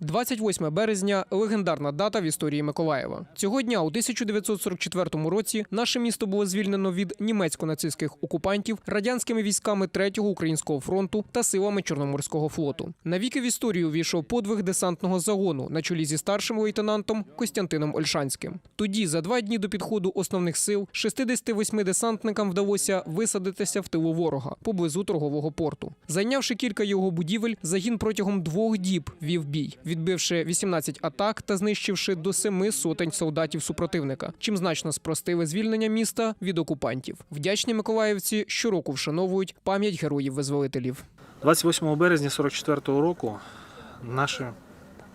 28 березня легендарна дата в історії Миколаєва. Цього дня, у 1944 році, наше місто було звільнено від німецько-нацистських окупантів радянськими військами Третього українського фронту та силами Чорноморського флоту. Навіки в історію війшов подвиг десантного загону на чолі зі старшим лейтенантом Костянтином Ольшанським. Тоді, за два дні до підходу основних сил, 68 десантникам вдалося висадитися в тилу ворога поблизу торгового порту. Зайнявши кілька його будівель, загін протягом двох діб вів бій, відбивши 18 атак та знищивши до семи сотень солдатів супротивника, чим значно спростили звільнення міста від окупантів. Вдячні миколаївці щороку вшановують пам'ять героїв-визволителів. 28 березня 44-го року наше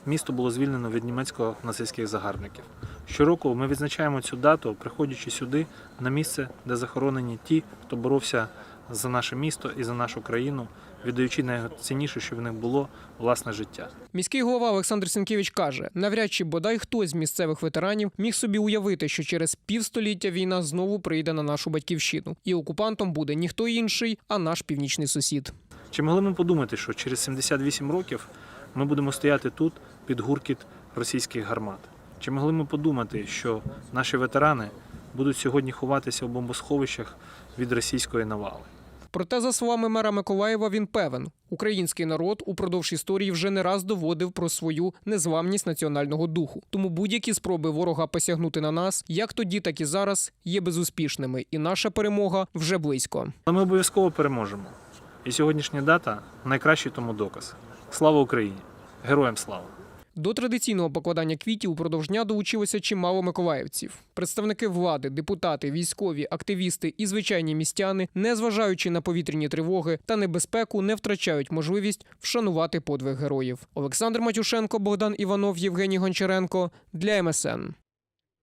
місто було звільнено від німецько-нацистських загарбників. Щороку ми відзначаємо цю дату, приходячи сюди на місце, де захоронені ті, хто боровся за наше місто і за нашу країну, віддаючи найцінніше, що в них було власне життя. Міський голова Олександр Сінкевич каже: навряд чи бодай хтось з місцевих ветеранів міг собі уявити, що через півстоліття війна знову прийде на нашу батьківщину, і окупантом буде ніхто інший, а наш північний сусід. Чи могли ми подумати, що через 78 років ми будемо стояти тут під гуркіт російських гармат? Чи могли ми подумати, що наші ветерани будуть сьогодні ховатися в бомбосховищах від російської навали? Проте, за словами мера Миколаєва, він певен, український народ упродовж історії вже не раз доводив про свою незламність національного духу. Тому будь-які спроби ворога посягнути на нас, як тоді, так і зараз, є безуспішними, і наша перемога вже близько. Ми обов'язково переможемо. І сьогоднішня дата найкращий тому доказ. Слава Україні! Героям слава! До традиційного покладання квітів упродовж дня долучилося чимало миколаївців. Представники влади, депутати, військові, активісти і звичайні містяни, незважаючи на повітряні тривоги та небезпеку, не втрачають можливість вшанувати подвиг героїв. Олександр Матюшенко, Богдан Іванов, Євгеній Гончаренко для МСН.